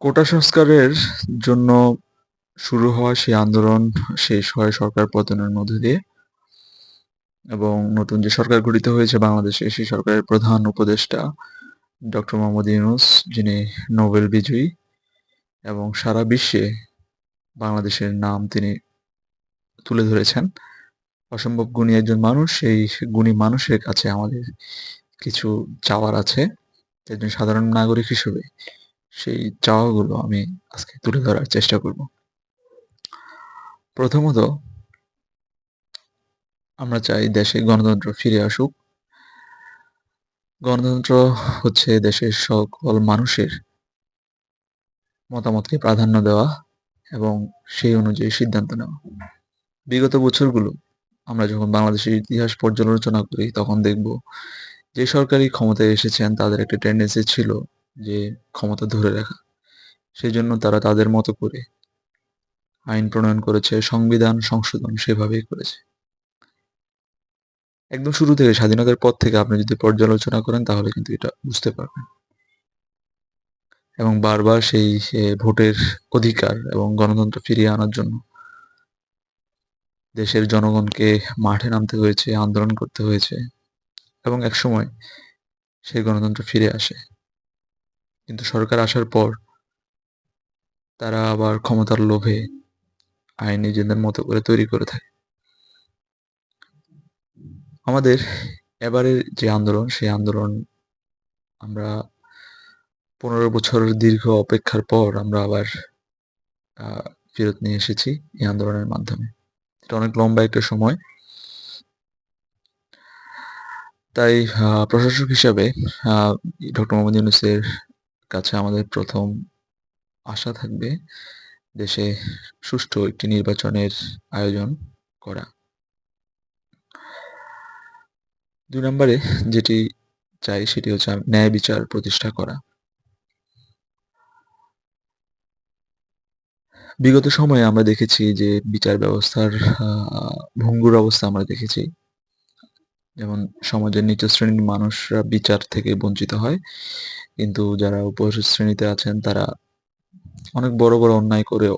কোটা সংস্কারের জন্য শুরু হওয়া সেই আন্দোলন শেষ হয় সরকার পতনের মধ্য দিয়ে। এবং নতুন যে সরকার গঠিত হয়েছে বাংলাদেশে, সেই সরকারের প্রধান উপদেষ্টা ডক্টর মোহাম্মদ ইউনুস, যিনি নোবেল বিজয়ী এবং সারা বিশ্বে বাংলাদেশের নাম তিনি তুলে ধরেছেন। অসম্ভব গুণী একজন মানুষ, সেই গুণী মানুষের কাছে আমাদের কিছু চাওয়ার আছে। একজন সাধারণ নাগরিক হিসেবে। সেই চাওয়াগুলো আমি আজকে তুলে ধরার চেষ্টা করব। প্রথমত, আমরা চাই দেশে গণতন্ত্র ফিরে আসুক। গণতন্ত্র হচ্ছে দেশের সকল মানুষের মতামতকে প্রাধান্য দেওয়া এবং সেই অনুযায়ী সিদ্ধান্ত নেওয়া। বিগত বছরগুলো আমরা যখন বাংলাদেশের ইতিহাস পর্যালোচনা করি, তখন দেখব যে সরকারি ক্ষমতায় এসেছেন, তাদের একটা টেন্ডেন্সি ছিল যে ক্ষমতা ধরে রাখা সেই জন্য তারা তাদের মতো করে আইন প্রণয়ন করেছে, সংবিধান সংশোধন সেভাবেই করেছে। একদম শুরু থেকে, স্বাধীনতার পর থেকে আপনি যদি পর্যালোচনা করেন, তাহলে কিন্তু এটা বুঝতে পারবেন। এবং বারবার সেই ভোটের অধিকার এবং গণতন্ত্র ফিরিয়ে আনার জন্য দেশের জনগণকে মাঠে নামতে হয়েছে, আন্দোলন করতে হয়েছে এবং একসময় সেই গণতন্ত্র ফিরে আসে। কিন্তু সরকার আসার পর তারা আবার ক্ষমতার লোভে আইন নিজেদের মতো করে তৈরি করে থাকে। আমাদের এবারের যে আন্দোলন, সেই আন্দোলন আমরা পনেরো বছর দীর্ঘ অপেক্ষার পর আমরা আবার ফেরত নিয়ে এসেছি এই আন্দোলনের মাধ্যমে। এটা অনেক লম্বা একটা সময়। তাই প্রশাসক হিসাবে ডক্টর মোহাম্মদ ইউনুসের কাছে আমাদের প্রথম আশা থাকবে দেশে সুষ্ঠু একটি নির্বাচনের আয়োজন করা। দুই নম্বরে যেটি চাই সেটি হচ্ছে ন্যায় বিচার প্রতিষ্ঠা করা। বিগত সময়ে আমরা দেখেছি যে বিচার ব্যবস্থার ভঙ্গুর অবস্থা আমরা দেখেছি। যেমন সমাজের নিচু শ্রেণির মানুষরা বিচার থেকে বঞ্চিত হয়। কিন্তু যারা উপর শ্রেণীতে আছেন, তারা অনেক বড় বড় অন্যায় করেও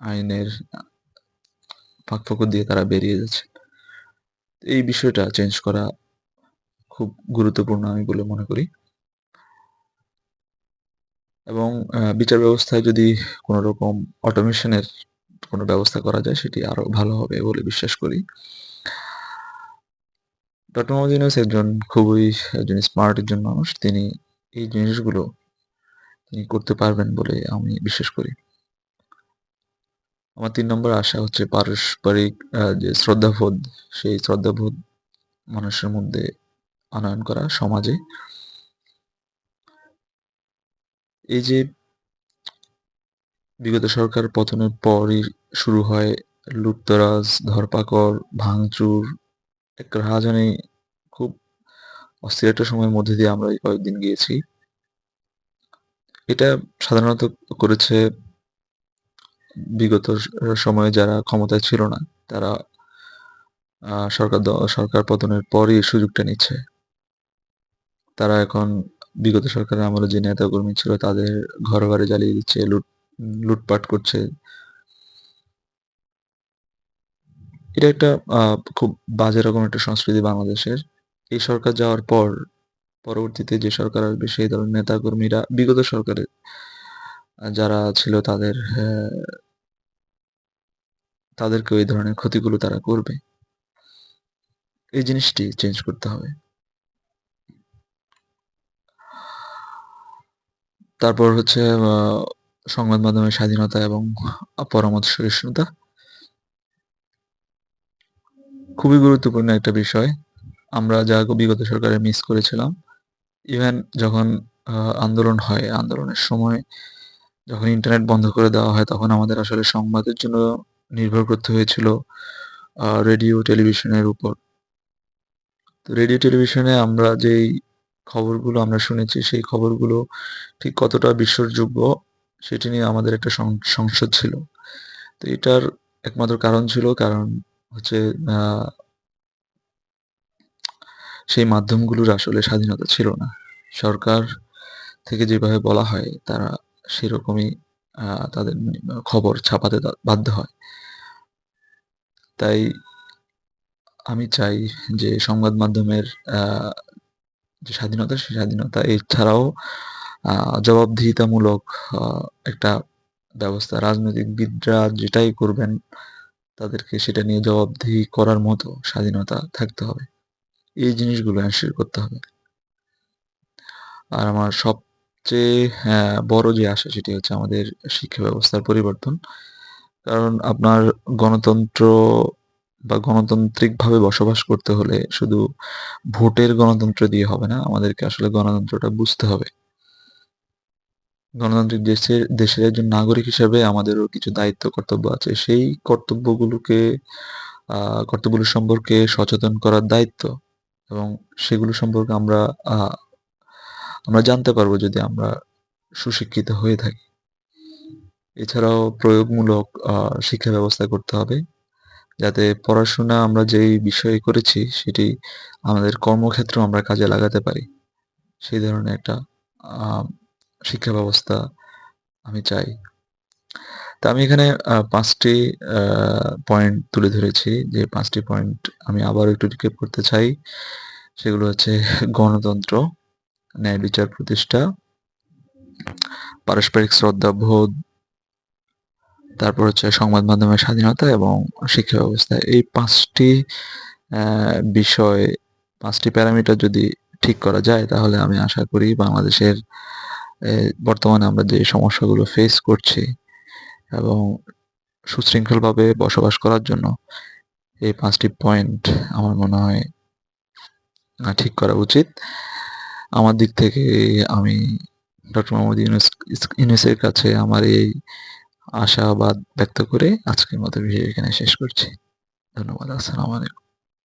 আইনের ফাঁকফোকর দিয়ে তারা বেরিয়ে যাচ্ছে এই বিষয়টা চেঞ্জ করা খুব গুরুত্বপূর্ণ আমি বলে মনে করি। এবং বিচার ব্যবস্থায় যদি কোনো রকম অটোমেশনের কোনো ব্যবস্থা করা যায়, সেটি আরও ভালো হবে বলে বিশ্বাস করি। ডক্টর মোহাম্মদ ইউনুস একজন খুবই একজন স্মার্ট একজন মানুষ, তিনি এই জিনিসগুলো তিনি করতে পারবেন বলে আমি বিশ্বাস করি। আমার তিন নম্বর আশা হচ্ছে পারস্পরিক যে শ্রদ্ধাবোধ, সেই শ্রদ্ধাবোধ মানুষের মধ্যে আনয়ন করা সমাজে। এই যে বিগত সরকার পতনের পরই শুরু হয় লুপ্তরাজ ধরপাকড়, ভাঙচুর এক রাহাজানি খুব অস্থির একটা সময়ের মধ্যে দিয়ে আমরা এই কয়েকদিন গিয়েছি। এটা সাধারণত করেছে বিগত সময়ে যারা ক্ষমতায় ছিল না, তারা সরকার সরকার পতনের পরই সুযোগটা নিচ্ছে। তারা এখন বিগত সরকারের আমলে যে নেতাকর্মী ছিল তাদের ঘরে ঘরে জ্বালিয়ে দিচ্ছে, লুট, লুটপাট করছে এটা একটা খুব বাজে রকম একটা সংস্কৃতি বাংলাদেশের। এই সরকার যাওয়ার পর, পরবর্তীতে যে সরকার আসবে, সেই ধরনের নেতাকর্মীরা, বিগত সরকারের যারা ছিল তাদের তাদেরকে ওই ধরনের ক্ষতিগুলো তারা করবে। এই জিনিসটি চেঞ্জ করতে হবে। তারপর হচ্ছে সংবাদ মাধ্যমের স্বাধীনতা এবং পরামর্শ সহিষ্ণুতা। খুবই গুরুত্বপূর্ণ একটা বিষয়। আমরা যা বিগত সরকারে মিস করেছিলাম ইভেন যখন আন্দোলন হয়, আন্দোলনের সময় যখন ইন্টারনেট বন্ধ করে দেওয়া হয়, তখন আমাদের আসলে সংবাদের জন্য নির্ভর করতে হয়েছিল রেডিও টেলিভিশনের উপর। তো রেডিও টেলিভিশনে আমরা যেই খবরগুলো আমরা শুনেছি, সেই খবরগুলো ঠিক কতটা বিশ্বাসযোগ্য সেটি নিয়ে আমাদের একটা সংসদ ছিল। তো এটার একমাত্র কারণ ছিল, কারণ হচ্ছে সেই মাধ্যমগুলোর আসলে স্বাধীনতা ছিল না সরকার থেকে যেভাবে বলা হয় তারা সেরকমই তাদের খবর ছাপাতে বাধ্য হয়। তাই আমি চাই যে সংবাদ মাধ্যমের যে স্বাধীনতা, সেই স্বাধীনতা এছাড়াও জবাবদিহিতামূলক একটা ব্যবস্থা রাজনৈতিকবিদরা যেটাই করবেন তাদেরকে সেটা নিয়ে জবাবদিহি করার মতো স্বাধীনতা থাকতে হবে। এই জিনিসগুলো এনশিওর করতে হবে। আর আমার সবচেয়ে হ্যাঁ, বড় যে আশা সেটি হচ্ছে আমাদের শিক্ষা ব্যবস্থার পরিবর্তন। কারণ আপনার গণতন্ত্র বা গণতান্ত্রিকভাবে বসবাস করতে হলে শুধু ভোটের গণতন্ত্র দিয়ে হবে না। আমাদেরকে আসলে গণতন্ত্রটা বুঝতে হবে। গণতান্ত্রিক দেশের দেশের একজন নাগরিক হিসেবে আমাদেরও কিছু দায়িত্ব, কর্তব্য আছে। সেই কর্তব্যগুলোকে কর্তব্যগুলো সম্পর্কে সচেতন করার দায়িত্ব এবং সেগুলো সম্পর্কে আমরা আমরা জানতে পারব যদি আমরা সুশিক্ষিত হয়ে থাকি। এছাড়াও প্রয়োগমূলক শিক্ষা ব্যবস্থা করতে হবে। যাতে পড়াশোনা আমরা যেই বিষয়ে করেছি সেটি আমাদের কর্মক্ষেত্রেও আমরা কাজে লাগাতে পারি। সেই ধরনের একটা শিক্ষা ব্যবস্থা আমি চাই। তা আমি এখানে আ ৫ টি আ পয়েন্ট তুলে ধরেছি। যে পাঁচটি পয়েন্ট আমি আবারও একটু রিক্যাপ করতে চাই। সেগুলো হচ্ছে গণতন্ত্র, ন্যায় বিচার প্রতিষ্ঠা, পারস্পরিক শ্রদ্ধাবোধ তারপর হচ্ছে সংবাদ মাধ্যমের স্বাধীনতা এবং শিক্ষা ব্যবস্থা। এই পাঁচটি বিষয় পাঁচটি প্যারামিটার যদি ঠিক করা যায় তাহলে আমি আশা করি বাংলাদেশের বর্তমানে আমরা যে সমস্যাগুলো ফেস করছি এবং সুশৃঙ্খলভাবে বসবাস করার জন্য এই পাঁচটি পয়েন্ট আমার মনে হয় ঠিক করা উচিত। আমার দিক থেকে আমি ডক্টর মোহাম্মদ ইউনুস, ইউনুসের কাছে আমার এই আশাবাদ ব্যক্ত করে আজকের মতো ভিডিও এখানে শেষ করছি। ধন্যবাদ। আসসালামু আলাইকুম।